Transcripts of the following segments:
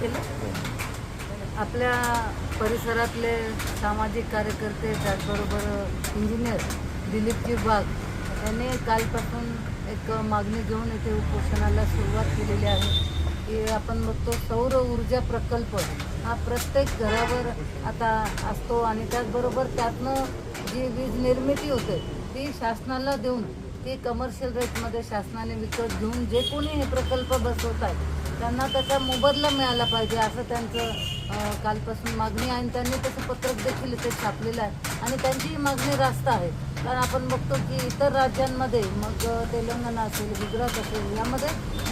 केलं. आपल्या परिसरातले सामाजिक कार्यकर्ते त्याचबरोबर इंजिनियर दिलीपजी बाग यांनी कालपासून एक मागणी घेऊन इथे उपोषणाला सुरुवात केलेली आहे. की आपण बघतो सौर ऊर्जा प्रकल्प हा प्रत्येक घरावर आता असतो आणि त्याचबरोबर त्यातनं जी वीज निर्मिती होते ती शासनाला देऊन ते कमर्शियल रेटमध्ये शासनाने विकत घेऊन जे कोणी हे प्रकल्प बसवत आहेत त्यांना त्याचा मोबदला मिळाला पाहिजे असं त्यांचं कालपासून मागणी आहे. आणि त्यांनी तसं पत्रक देखील इथे छापलेलं आहे. आणि त्यांची ही मागणी रास्त आहे. कारण आपण बघतो की इतर राज्यांमध्ये मग तेलंगणा असेल गुजरात असेल यामध्ये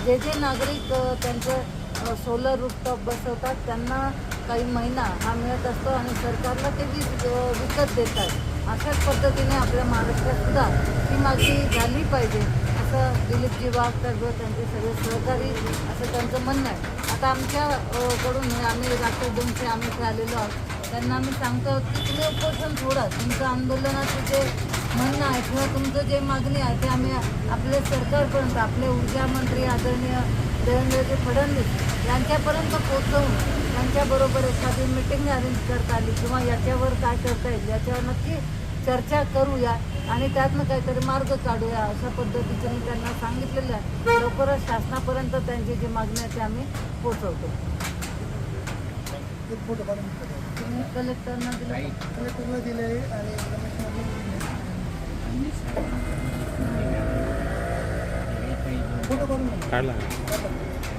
जे जे नागरिक त्यांचं सोलर रूपटॉप बसवतात त्यांना काही महिना हा मिळत असतो आणि सरकारला ते वीज विकत विकत देतात. अशाच पद्धतीने आपल्या महाराष्ट्रातसुद्धा ही मागणी झाली पाहिजे असं दिलीपजी वाघ त्यांचे सगळे सहकारी असं त्यांचं म्हणणं आहे. आता आमच्याकडून आम्ही रात्री दोनशे आम्ही इथे आलेलो आहोत. त्यांना आम्ही सांगतो की तुम्ही उपोषण सोडा. तुमचं आंदोलनाचं जे म्हणणं आहे किंवा तुमचं जे मागणी आहे ते आम्ही आपल्या सरकारपर्यंत आपले ऊर्जा मंत्री आदरणीय देवेंद्रजी फडणवीस यांच्यापर्यंत पोचवून त्यांच्याबरोबर एखादी मिटिंग अरेंज करता आली किंवा याच्यावर काय करता येईल याच्यावर नक्की चर्चा करूया आणि त्यातनं काहीतरी मार्ग काढूया अशा पद्धतीचं मी त्यांना सांगितलेलं आहे लवकरच शासनापर्यंत त्यांची जी मागणी आहे ते आम्ही पोचवतो. तुम्ही कलेक्टरना दिलं कलेक्टरला दिले आणि. फोटो काढून.